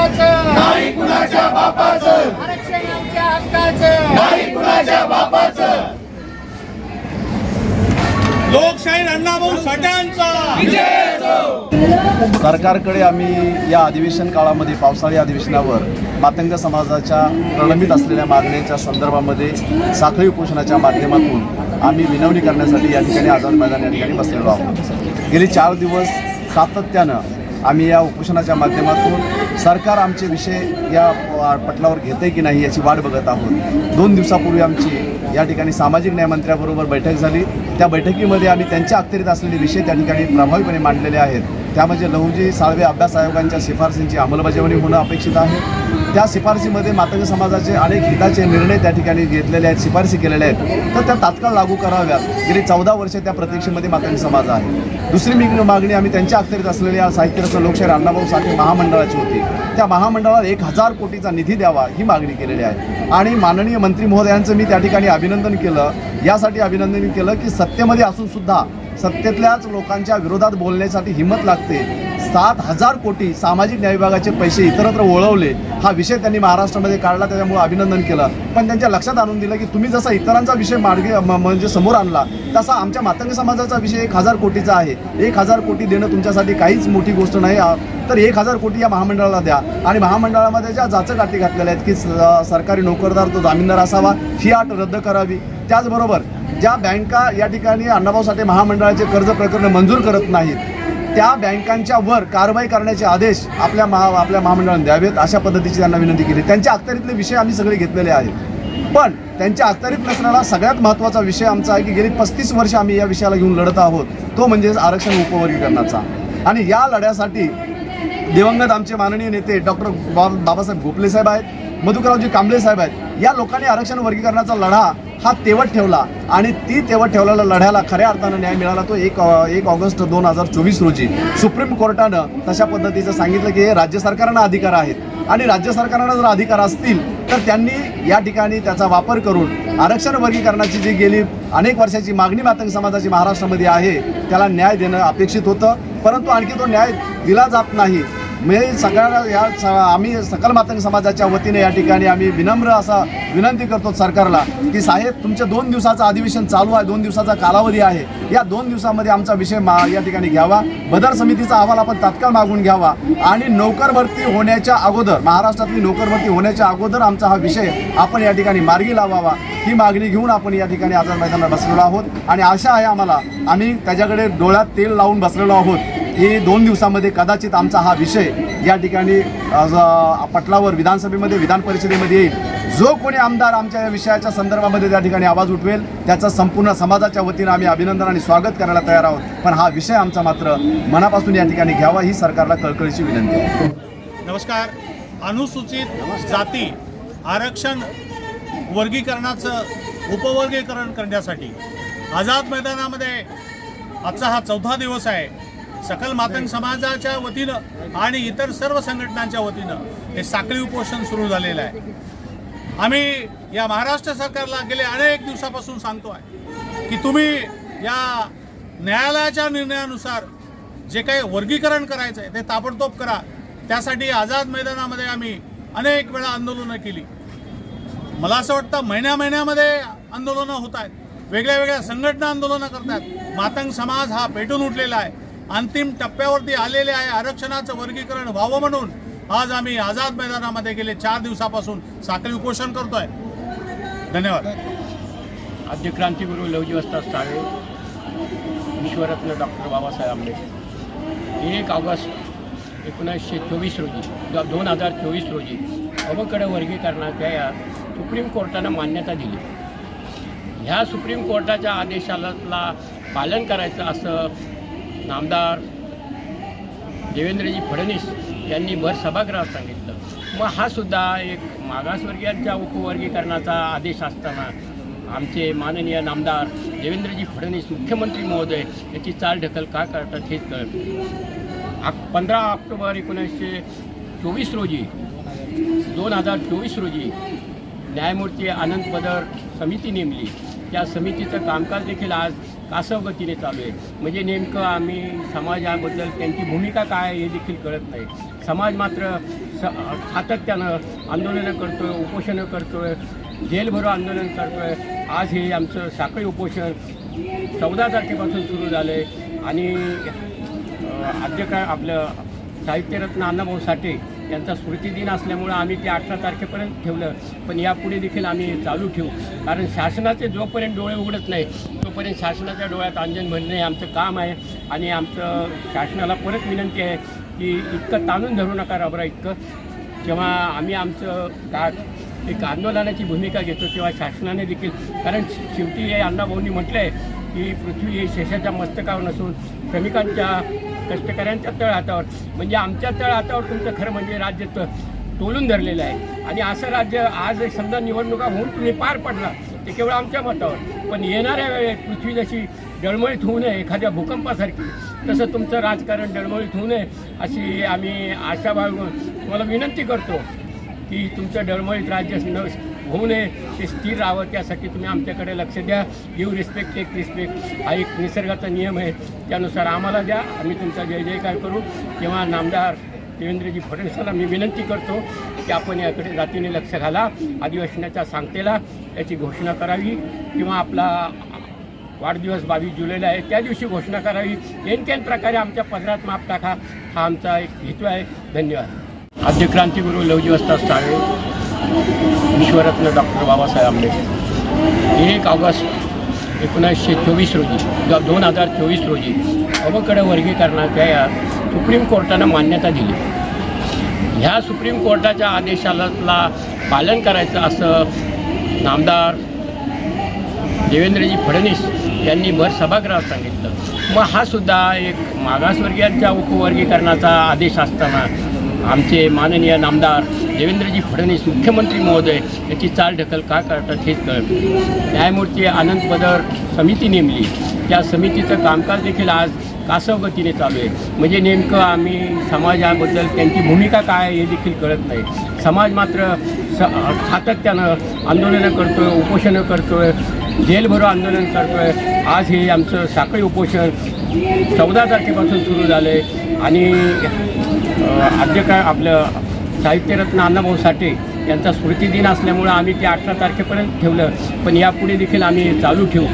बापाचं नाही कुणाच्या बापाचं. आरक्षण आमच्या हक्काचं. नाही कुणाच्या बापाचं. लोकशाही अण्णाभाऊ साठ्यांचा सरकारकडे आम्ही या अधिवेशन काळामध्ये पावसाळी अधिवेशनावर मातंग समाजाच्या प्रलंबित असलेल्या मागण्यांच्या संदर्भामध्ये साखळी उपोषणाच्या माध्यमातून आम्ही विनवणी करण्यासाठी या ठिकाणी आझाद मैदान या ठिकाणी बसलेलो आहोत. गेली चार दिवस सातत्यानं आम्ही या उपोषणाच्या माध्यमातून सरकार आमचे विषय या पटलावर घेते की नाही याची वाट बघत आहोत. दोन दिवसापूर्वी आमची या ठिकाणी सामाजिक न्यायमंत्र्याबरोबर बैठक झाली. त्या बैठकीमध्ये आम्ही त्यांच्या अखत्यारीत असलेले विषय त्या ठिकाणी प्रभावीपणे मांडलेले आहेत. त्यामध्ये लहुजी साळवे अभ्यास आयोगांच्या शिफारसींची अंमलबजावणी होणं अपेक्षित आहे. त्या शिफारसीमध्ये मातंग समाजाचे अनेक हिताचे निर्णय त्या ठिकाणी घेतलेले आहेत शिफारसी केलेल्या आहेत. तर त्या तात्काळ लागू कराव्यात. गेली चौदा वर्ष त्या प्रतीक्षेमध्ये मातंग समाज आहे. दुसरी मी मागणी आम्ही त्यांच्या अखेरीत असलेल्या साहित्य रत्न लोकशाही अण्णाभाऊ साठे महामंडळाची होती. त्या महामंडळाला एक हजार कोटीचा निधी द्यावा ही मागणी केलेली आहे. आणि माननीय मंत्री महोदयांचं मी त्या ठिकाणी अभिनंदन केलं. यासाठी अभिनंदन केलं की सत्तेमध्ये असूनसुद्धा सत्तेतल्याच लोकांच्या विरोधात बोलण्यासाठी हिंमत लागते. सात हजार कोटी सामाजिक न्याय विभागाचे पैसे इतरत्र वळवले हा विषय त्यांनी महाराष्ट्रामध्ये काढला त्याच्यामुळे अभिनंदन केलं. पण त्यांच्या लक्षात आणून दिलं की तुम्ही जसा इतरांचा विषय मार्गे म- म्हणजे समोर आणला तसा आमच्या मातंग समाजाचा विषय एक हजार कोटीचा आहे. एक हजार कोटी देणं तुमच्यासाठी काहीच मोठी गोष्ट नाही. तर एक हजार कोटी या महामंडळाला द्या. आणि महामंडळामध्ये ज्या जाचकाठी घातलेल्या आहेत की सरकारी नोकरदार तो जामीनदार असावा ही अट रद्द करावी. त्याचबरोबर ज्या बँका या ठिकाणी अण्णाभाऊ साठे महामंडळाचे कर्ज प्रकरण मंजूर करत नाहीत त्या बँकांच्या वर कारवाई करण्याचे आदेश आपल्या महा आपल्या महामंडळाने द्यावेत अशा पद्धतीची त्यांना विनंती केली. त्यांच्या अखत्यारीतले विषय आम्ही सगळे घेतलेले आहेत. पण त्यांच्या अखत्यारीत नसणारा सगळ्यात महत्त्वाचा विषय आमचा आहे की गेली पस्तीस वर्ष आम्ही या विषयाला घेऊन लढत आहोत. तो म्हणजेच आरक्षण उपवर्गीकरणाचा. आणि या लढ्यासाठी दिवंगत आमचे माननीय नेते डॉक्टर बा बाबासाहेब गोपले साहेब आहेत मधुकररावजी कांबळे साहेब आहेत. या लोकांनी आरक्षण वर्गीकरणाचा लढा हा तेवट ठेवला आणि ती तेवट ठेवलेल्या लढ्याला खऱ्या अर्थानं न्याय मिळाला तो एक एक ऑगस्ट दोन हजार चोवीस रोजी. सुप्रीम कोर्टानं तशा पद्धतीचं सांगितलं की हे राज्य सरकारांना अधिकार आहेत. आणि राज्य सरकारांना जर अधिकार असतील तर त्यांनी या ठिकाणी त्याचा वापर करून आरक्षण वर्गीकरणाची जी गेली अनेक वर्षाची मागणी मातंग समाजाची महाराष्ट्रामध्ये आहे त्याला न्याय देणं अपेक्षित होतं. परंतु आणखी तो न्याय दिला जात नाही. म्हणजे सगळ्या या स- आम्ही सकल मातंग समाजाच्या वतीने या ठिकाणी आम्ही विनम्र असा विनंती करतो सरकारला की साहेब तुमचे दोन दिवसाचं अधिवेशन चालू आहे दोन दिवसाचा कालावधी आहे. या दोन दिवसामध्ये आमचा विषय मा या ठिकाणी घ्यावा. बदर समितीचा अहवाल आपण तात्काळ मागून घ्यावा. आणि नोकर भरती होण्याच्या अगोदर महाराष्ट्रातली नोकर भरती होण्याच्या अगोदर आमचा हा विषय आपण या ठिकाणी मार्गी लावावा. ही मागणी घेऊन आपण या ठिकाणी आझाद मैदानात बसलेलो आहोत. आणि आशा आहे आम्हाला आम्ही त्याच्याकडे डोळ्यात तेल लावून बसलेलो आहोत. की दोन दिवसामध्ये कदाचित आमचा हा विषय या ठिकाणी पटलावर विधानसभेमध्ये विधान परिषदेमध्ये येईल. जो कोणी आमदार आमच्या या विषयाच्या संदर्भामध्ये त्या ठिकाणी आवाज उठवेल त्याचं संपूर्ण समाजाच्या वतीनं आम्ही अभिनंदन आणि स्वागत करायला तयार आहोत. पण हा विषय आमचा मात्र मनापासून या ठिकाणी घ्यावा ही सरकारला कळकळीची विनंती आहे. नमस्कार. अनुसूचित जाती आरक्षण वर्गीकरणाचं उपवर्गीकरण करण्यासाठी आझाद मैदानामध्ये आजचा हा चौथा दिवस आहे. सकल मातंग समाजाच्या वतीनं आणि इतर सर्व संघटनांच्या वतीनं हे साखळी उपोषण सुरू झालेलं आहे. आम्ही या महाराष्ट्र सरकारला गेले अनेक दिवसापासून सांगतो आहे की तुम्ही या न्यायालयाच्या निर्णयानुसार जे काही वर्गीकरण करायचं आहे ते ताबडतोब करा. त्यासाठी आझाद मैदानामध्ये आम्ही अनेक वेळा आंदोलनं केली. मला असं वाटतं महिन्या महिन्यामध्ये आंदोलनं होत आहेत. वेगळ्या वेगळ्या संघटना आंदोलनं करतात मातंग समाज हा पेटून उठलेला आहे. अंतिम टप्प्यावरती आलेले आहे. आरक्षणाचं वर्गीकरण व्हावं म्हणून आज आम्ही आझाद मैदानामध्ये गेले चार दिवसापासून. साखळी उपोषण करतोय. धन्यवाद. आद्य क्रांतीगुरु लवजी वस्ताद साळे विश्वरत्न डॉक्टर बाबासाहेब आंबेडकर एक ऑगस्ट एकोणीसशे चोवीस रोजी द- दोन हजार चोवीस रोजी अवकड वर्गीकरणाच्या या सुप्रीम कोर्टानं मान्यता दिली. ह्या सुप्रीम कोर्टाच्या आदेशाला पालन करायचं असं नामदार देवेंद्रजी फडणवीस यांनी भर सभागृहात सांगितलं. मग हा सुद्धा एक मागासवर्गीयांच्या उपवर्गीकरणाचा आदेश असताना आमचे माननीय नामदार देवेंद्रजी फडणवीस मुख्यमंत्री महोदय याची चालढकल का करतात हेच कळत पंधरा ऑक्टोबर एकोणीसशे चोवीस रोजी दोन हजार चोवीस रोजी न्यायमूर्ती आनंद पदर समिती नेमली. त्या समितीचं कामकाज देखील आज कासव गतीने चालू आहे. म्हणजे नेमकं आम्ही समाजाबद्दल त्यांची भूमिका काय आहे हे देखील कळत नाही. समाज मात्र स सातत्यानं आंदोलनं करतो आहे उपोषणं करतो आहे जेलभरो आंदोलन करतो आहे आज हे आमचं साखळी उपोषण चौदा तारखेपासून सुरू झालं आहे आणि अध्यक्ष आद्य काय आपलं साहित्यरत्न अण्णाभाऊ साठे यांचा स्मृतिदिन असल्यामुळं आम्ही ते अठरा तारखेपर्यंत ठेवलं. पण यापुढे देखील आम्ही चालू ठेवू. कारण शासनाचे जोपर्यंत डोळे उघडत नाही तोपर्यंत शासनाच्या डोळ्यात अंजन भरणे हे आमचं काम आहे. आणि आमचं शासनाला परत विनंती आहे की इतकं ताणून धरू नका रबरा इतकं. जेव्हा आम्ही आमचं का एक आंदोलनाची भूमिका घेतो तेव्हा शासनाने देखील कारण शेवटी हे अण्णाभाऊंनी म्हटलं आहे की पृथ्वी ही शेषाच्या मस्तकावर नसून श्रमिकांच्या कष्टकऱ्यांच्या तळ हातावर. म्हणजे आमच्या तळ हातावर तुमचं खरं म्हणजे राज्य तोलून धरलेलं आहे. आणि असं राज्य आज समजा निवडणुका होऊन तुम्ही पार पडला ते केवळ आमच्या मतावर. पण येणाऱ्या वेळेत पृथ्वी जशी डळमळीत होऊ नये एखाद्या भूकंपासारखी तसं तुमचं राजकारण डळमळीत होऊ नये अशी आम्ही आशा बाळगून तुम्हाला विनंती करतो की तुमचं डळमळीत राज्य न होऊ नये ते स्थिर राहावं. त्यासाठी तुम्ही आमच्याकडे लक्ष द्या. गिव रिस्पेक्ट टेक रिस्पेक्ट हा एक निसर्गाचा नियम आहे. त्यानुसार आम्हाला द्या. आम्ही तुमचा जय जयकार करू. तेव्हा नामदार देवेंद्रजी फडणवीसांना मी विनंती करतो की आपण याकडे जातीने लक्ष घाला अधिवेशनाच्या सांगतेला याची घोषणा करावी किंवा आपला वाढदिवस बावीस जुलैला आहे त्या दिवशी घोषणा करावी. एनकेन प्रकारे आमच्या पदरात माप टाका. हा आमचा एक हेतू आहे. धन्यवाद. आद्य क्रांतीगुरू लवजीवस्ता साळे विश्वरत्न डॉक्टर बाबासाहेब आंबेडकर. एक ऑगस्ट एकोणीसशे चोवीस रोजी किंवा दोन हजार चोवीस रोजी अवकडे वर्गीकरणाच्या या सुप्रीम कोर्टानं मान्यता दिली. ह्या सुप्रीम कोर्टाच्या आदेशाला पालन करायचं असं नामदार देवेंद्रजी फडणवीस यांनी भर सभागृहात सांगितलं. मग हा सुद्धा एक मागासवर्गीयांच्या उपवर्गीकरणाचा आदेश असताना आमचे माननीय नामदार देवेंद्रजी फडणवीस मुख्यमंत्री महोदय याची चाल ढकल का करतात हेच कळत न्यायमूर्ती आनंद पदर समिती नेमली. त्या समितीचं कामकाज देखील आज कासव गतीने चालू आहे. म्हणजे नेमकं आम्ही समाजाबद्दल त्यांची भूमिका काय आहे हे देखील कळत नाही. समाज मात्र स सातत्यानं आंदोलनं करतो आहे उपोषणं करतो आहे जेलभरो आंदोलन करतो आहे आज हे आमचं साखळी उपोषण चौदा तारखेपासून सुरू झालं आहे आणि अध्यक्ष आद्य काय आपलं साहित्यरत्न अण्णाभाऊ साठे यांचा स्मृतिदिन असल्यामुळं आम्ही ते अठरा तारखेपर्यंत ठेवलं. पण यापुढे देखील आम्ही चालू ठेवू.